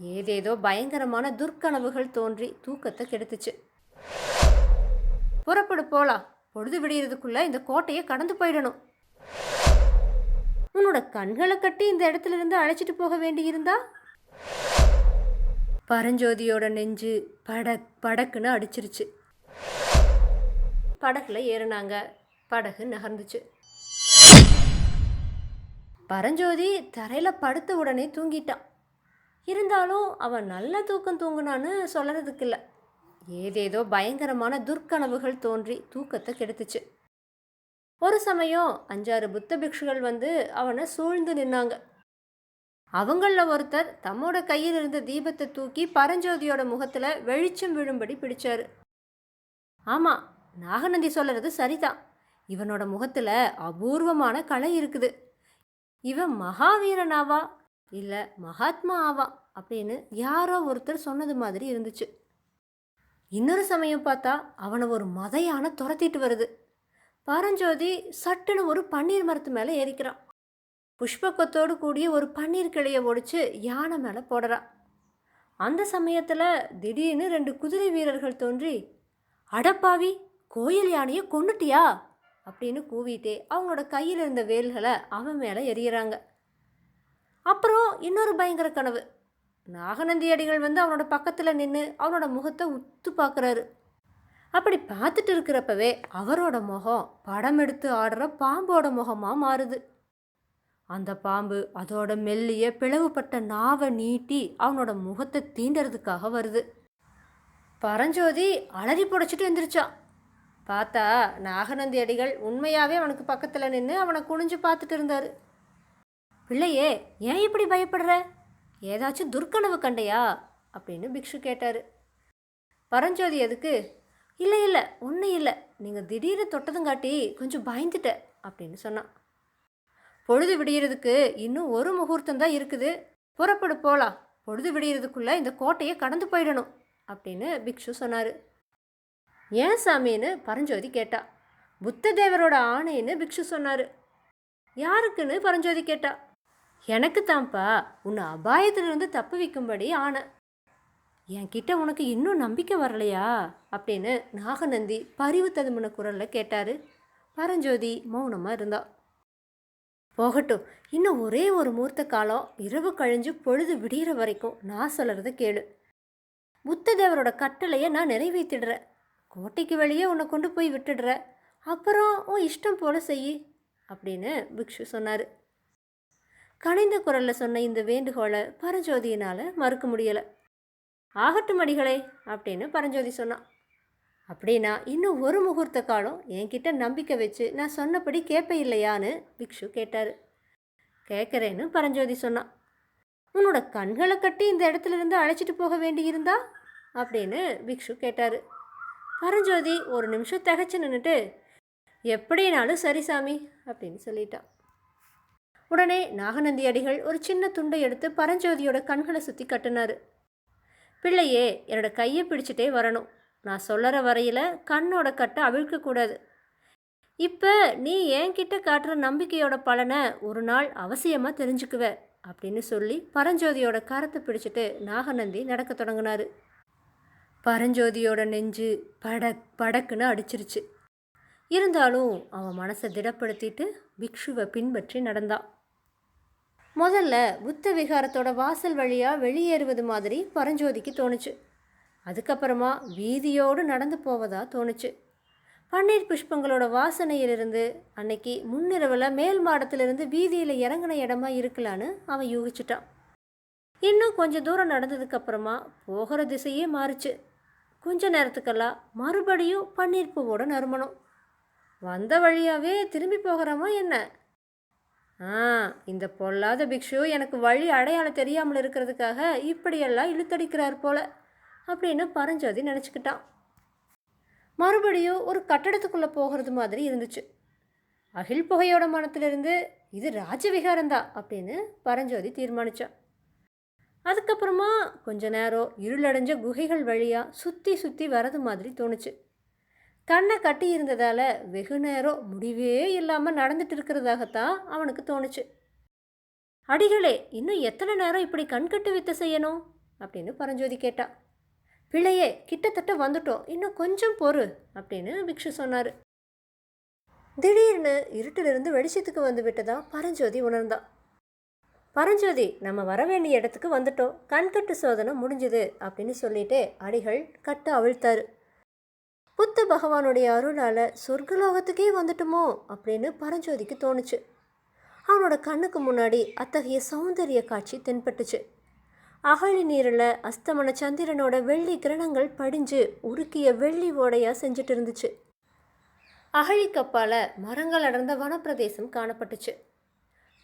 ஏதேதோ பயங்கரமான துர்க்கனவுகள் தோன்றி தூக்கத்தை கெடுத்துச்சு. புறப்படு போலாம் பொழுது விடியறதுக்குள்ள இந்த கோட்டையை கடந்து போயிடணும். உன்னோட கண்களை கட்டி இந்த இடத்துல இருந்து அழைச்சிட்டு போக வேண்டியிருந்தா? பரஞ்சோதியோட நெஞ்சு படக் படக்குன்னு அடிச்சிருச்சு. படகுல ஏறினாங்க. படகு நகர்ந்துச்சு. பரஞ்சோதி தரையில் படுத்த உடனே தூங்கிட்டான். இருந்தாலும் அவன் நல்ல தூக்கம் தூங்குனான்னு சொல்கிறதுக்கு இல்லை ஏதேதோ பயங்கரமான துர்க்கனவுகள் தோன்றி தூக்கத்தை கெடுத்துச்சு. ஒரு சமயம் அஞ்சாறு புத்த பிக்ஷுகள் வந்து அவனை சூழ்ந்து நின்னாங்க. அவங்களில் ஒருத்தர் தம்மோட கையில் இருந்த தீபத்தை தூக்கி பரஞ்சோதியோட முகத்தில் வெளிச்சம் விழும்படி பிடிச்சாரு. ஆமாம் நாகநந்தி சொல்கிறது சரிதான். இவனோட முகத்தில் அபூர்வமான கலை இருக்குது. இவன் மகாவீரனாவா? இல்லை மகாத்மா ஆவான் அப்படின்னு யாரோ ஒருத்தர் சொன்னது மாதிரி இருந்துச்சு. இன்னொரு சமயம் பார்த்தா அவனை ஒரு மதையான துரத்திட்டு வருது. பரஞ்சோதி சட்டுன்னு ஒரு பன்னீர் மரத்து மேலே ஏறிக்கிறான். புஷ்பக்கத்தோடு கூடிய ஒரு பன்னீர் கிளையை ஒடிச்சு யானை மேலே போடுறான் அந்த சமயத்தில் திடீர்னு ரெண்டு குதிரை வீரர்கள் தோன்றி அடப்பாவி கோயில் யானையை கொன்னுட்டியா? அப்படின்னு கூவிட்டே அவங்களோட கையில் இருந்த வேல்களை அவன் மேலே எறிகிறாங்க அப்புறம் இன்னொரு பயங்கர கனவு. நாகநந்தி அடிகள் வந்து அவனோட பக்கத்தில் நின்று அவனோட முகத்தை உத்து பார்க்குறாரு அப்படி பார்த்துட்டு இருக்கிறப்பவே அவரோட முகம் படம் எடுத்து ஆடுற பாம்போட முகமாக மாறுது. அந்த பாம்பு அதோட மெல்லிய பிளவுபட்ட நாவை நீட்டி அவனோட முகத்தை தீண்டறதுக்காக வருது. பரஞ்சோதி அலறி புடைச்சிட்டு எந்திரிச்சான் பார்த்தா நாகநந்தி அடிகள் உண்மையாகவே அவனுக்கு பக்கத்தில் நின்று அவனை குனிஞ்சு பார்த்துட்டு இருந்தார். பிள்ளையே ஏன் இப்படி பயப்படுற? ஏதாச்சும் துர்க்கனவு கண்டையா? அப்படின்னு பிக்ஷு கேட்டார். பரஞ்சோதி எதுக்கு இல்லை இல்லை ஒன்றும் இல்லை. நீங்கள் திடீர்னு தொட்டதுங்காட்டி கொஞ்சம் பயந்துட்ட அப்படின்னு சொன்னான். பொழுது விடியறதுக்கு இன்னும் ஒரு முகூர்த்தம் தான் இருக்குது. புறப்படு போகலாம் பொழுது விடியறதுக்குள்ளே இந்த கோட்டையை கடந்து போயிடணும் அப்படின்னு பிக்ஷு சொன்னார். ஏன் சாமின்னு? பரஞ்சோதி கேட்டா. புத்த தேவரோட ஆணைன்னு பிக்ஷு சொன்னார். யாருக்குன்னு? பரஞ்சோதி கேட்டா. எனக்கு தான்ப்பா உன்னை அபாயத்திலிருந்து தப்பு வைக்கும்படி ஆணை என்கிட்ட உனக்கு இன்னும் நம்பிக்கை வரலையா? அப்படின்னு நாகநந்தி பரிவு ததும்பின குரலில் கேட்டார். பரஞ்சோதி மௌனமாக இருந்தா. போகட்டும் இன்னும் ஒரே ஒரு மூர்த்த காலம் இரவு கழிஞ்சு பொழுது விடிகிற வரைக்கும் நான் சொல்கிறத கேளு. புத்த தேவரோட கட்டளையை நான் நிறைவேற்றிடுறேன் கோட்டைக்கு வெளியே உன்னை கொண்டு போய் விட்டுடுற அப்புறம் உன் இஷ்டம் போல செய் அப்படின்னு பிக்ஷு சொன்னார். கனிந்த குரலில் சொன்ன இந்த வேண்டுகோளை பரஞ்சோதியினால் மறுக்க முடியலை. ஆகட்டும் அடிகளே அப்படின்னு பரஞ்சோதி சொன்னான் அப்படின்னா இன்னும் ஒரு முகூர்த்த காலம் என்கிட்ட நம்பிக்கை வச்சு நான் சொன்னபடி கேட்ப இல்லையான்னு பிக்ஷு கேட்டார். கேட்குறேன்னு பரஞ்சோதி சொன்னான் உன்னோட கண்களை கட்டி இந்த இடத்துல இருந்து அழைச்சிட்டு போக வேண்டியிருந்தா? அப்படின்னு பிக்ஷு கேட்டார். பரஞ்சோதி ஒரு நிமிஷம் திகச்சு நின்றுட்டு எப்படினாலும் சரி சாமி அப்படின்னு சொல்லிட்டான் உடனே நாகநந்தி அடிகள் ஒரு சின்ன துண்டை எடுத்து பரஞ்சோதியோட கண்களை சுற்றி கட்டினார். பிள்ளையே என்னோட கையை பிடிச்சிட்டே வரணும். நான் சொல்லற வரையில் கண்ணோட கட்டை அவிழ்க்கக்கூடாது இப்போ நீ என்கிட்ட காட்டுற நம்பிக்கையோட பலனை ஒரு நாள் அவசியமாக தெரிஞ்சுக்குவ அப்படின்னு சொல்லி பரஞ்சோதியோட கரத்தை பிடிச்சிட்டு நாகநந்தி நடக்க தொடங்கினார். பரஞ்சோதியோட நெஞ்சு படக் படக்குன்னு அடிச்சிருச்சு. இருந்தாலும் அவன் மனசை திடப்படுத்திட்டு பிக்ஷுவை பின்பற்றி நடந்தான். முதல்ல புத்த விகாரத்தோட வாசல் வழியாக வெளியேறுவது மாதிரி பரஞ்சோதிக்கு தோணுச்சு. அதுக்கப்புறமா வீதியோடு நடந்து போவதா தோணுச்சு. பன்னீர் புஷ்பங்களோட வாசனையிலிருந்து அன்னைக்கு முன்னிரவில் மேல் மாடத்திலிருந்து வீதியில் இறங்கின இடமா இருக்கலான்னு அவன் யூகிச்சிட்டான். இன்னும் கொஞ்சம் தூரம் நடந்ததுக்கப்புறமா போகிற திசையே மாறுச்சு. கொஞ்ச நேரத்துக்கெல்லாம் மறுபடியும் பன்னீர் பூவோட நறுமணம். வந்த வழியாகவே திரும்பி போகிறோமா என்ன? ஆ இந்த பொல்லாத பிக்ஷு எனக்கு வழி அடையாளம் தெரியாமல் இருக்கிறதுக்காக இப்படியெல்லாம் இழுத்தடிக்கிறார் போல அப்படின்னு பரஞ்சோதி நினச்சிக்கிட்டான். மறுபடியும் ஒரு கட்டடத்துக்குள்ளே போகிறது மாதிரி இருந்துச்சு. அகில் புகையோட மனத்திலிருந்து இது ராஜவிகாரம்தான் அப்படின்னு பரஞ்சோதி தீர்மானிச்சான். அதுக்கப்புறமா கொஞ்ச நேரம் இருளடைஞ்ச குகைகள் வழியாக சுற்றி சுற்றி வரது மாதிரி தோணுச்சு. கண்ணை கட்டி இருந்ததால் வெகு நேரம் முடிவே இல்லாமல் நடந்துட்டு இருக்கிறதாகத்தான் அவனுக்கு தோணுச்சு. அடிகளே இன்னும் எத்தனை நேரம் இப்படி கண்கட்டு வித்த செய்யணும்? அப்படின்னு பரஞ்சோதி கேட்டா. பிள்ளையே கிட்டத்தட்ட வந்துட்டோம். இன்னும் கொஞ்சம் பொறு அப்படின்னு பிக்ஷு சொன்னார். திடீர்னு இருட்டிலிருந்து வெளிச்சத்துக்கு வந்து விட்டதா பரஞ்சோதி உணர்ந்தா. பரஞ்சோதி நம்ம வர வேண்டிய இடத்துக்கு வந்துட்டோம். கண்கட்டு சோதனை முடிஞ்சுது அப்படின்னு சொல்லிட்டு அடிகள் கட்ட அவிழ்த்தாரு. புத்த பகவானுடைய அருளால் சொர்க்கலோகத்துக்கே வந்துட்டுமோ அப்படின்னு பரஞ்சோதிக்கு தோணுச்சு. அவனோட கண்ணுக்கு முன்னாடி அத்தகைய சௌந்தரிய காட்சி தென்பட்டுச்சு. அகழி நீரில் அஸ்தமன சந்திரனோட வெள்ளி கிரணங்கள் படிஞ்சு உருக்கிய வெள்ளி ஓடையாக செஞ்சுட்டு இருந்துச்சு. அகழி மரங்கள் அடர்ந்த வனப்பிரதேசம் காணப்பட்டுச்சு.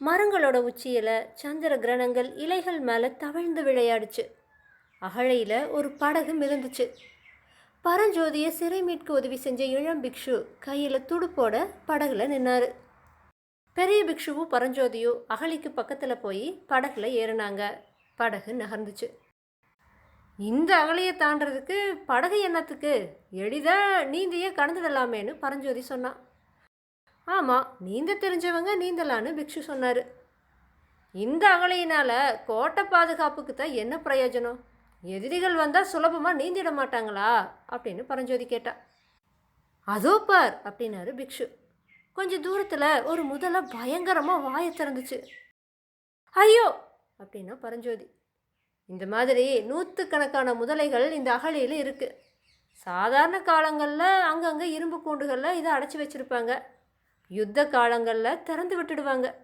மரங்களோட உச்சியில் சந்திர கிரணங்கள் இலைகள் மேலே தவழ்ந்து விளையாடுச்சு. அகழையில் ஒரு படகு மிதந்துச்சு. பரஞ்சோதியை சிறை மீட்க உதவி செஞ்ச இளம் பிக்ஷு கையில் துடுப்போட படகுல நின்னாரு. பெரிய பிக்ஷுவும் பரஞ்சோதியும் அகழிக்கு பக்கத்தில் போய் படகுல ஏறினாங்க. படகு நகர்ந்துச்சு. இந்த அகலையை தாண்டறதுக்கு படகு என்னத்துக்கு? எளிதாக நீந்தையே கடந்துடலாமேன்னு பரஞ்சோதி சொன்னான் ஆமாம் நீந்த தெரிஞ்சவங்க நீந்தலான்னு பிக்ஷு சொன்னார். இந்த அகலையினால் கோட்டை பாதுகாப்புக்கு தான் என்ன பிரயோஜனம்? எதிரிகள் வந்தால் சுலபமாக நீந்திட மாட்டாங்களா? அப்படின்னு பரஞ்சோதி கேட்டா. அதோ பார் அப்படின்னாரு பிக்ஷு. கொஞ்சம் தூரத்தில் ஒரு முதலை பயங்கரமாக வாயை திறந்துச்சு. ஐயோ! அப்படின்னா பரஞ்சோதி. இந்த மாதிரி நூற்றுக்கணக்கான முதலைகள் இந்த அகழியில் இருக்குது சாதாரண காலங்களில் அங்கங்கே இரும்பு கூண்டுகளில் இதை அடைச்சி வச்சுருப்பாங்க. யுத்த காலங்களில் திறந்து விட்டுடுவாங்க.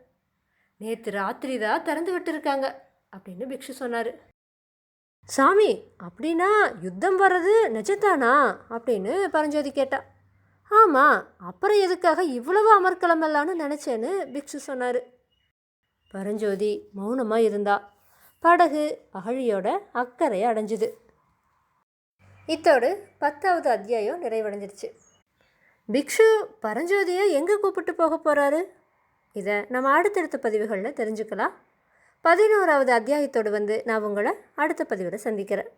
நேற்று ராத்திரி தான் திறந்து விட்டுருக்காங்க அப்படின்னு பிக்ஷு சொன்னார். சாமி அப்படின்னா யுத்தம் வர்றது நிஜத்தானா? அப்படின்னு பரஞ்சோதி கேட்டா. ஆமாம் அப்புறம் எதுக்காக இவ்வளவு அமர்க்கலமெல்லான்னு நினச்சேன்னு பிக்ஷு சொன்னார். பரஞ்சோதி மௌனமாக இருந்தா. படகு அகழியோட அக்கறையை அடைஞ்சுது. இத்தோடு பத்தாவது அத்தியாயம் நிறைவடைஞ்சிருச்சு. பிக்ஷு பரஞ்சோதியை எங்கே கூப்பிட்டு போக போகிறாரு இதை நம்ம அடுத்தடுத்த பதிவுகளில் தெரிஞ்சுக்கலாம். பதினோராவது அத்தியாயத்தோடு வந்து நான் உங்களை அடுத்த பதிவில் சந்திக்கிறேன்.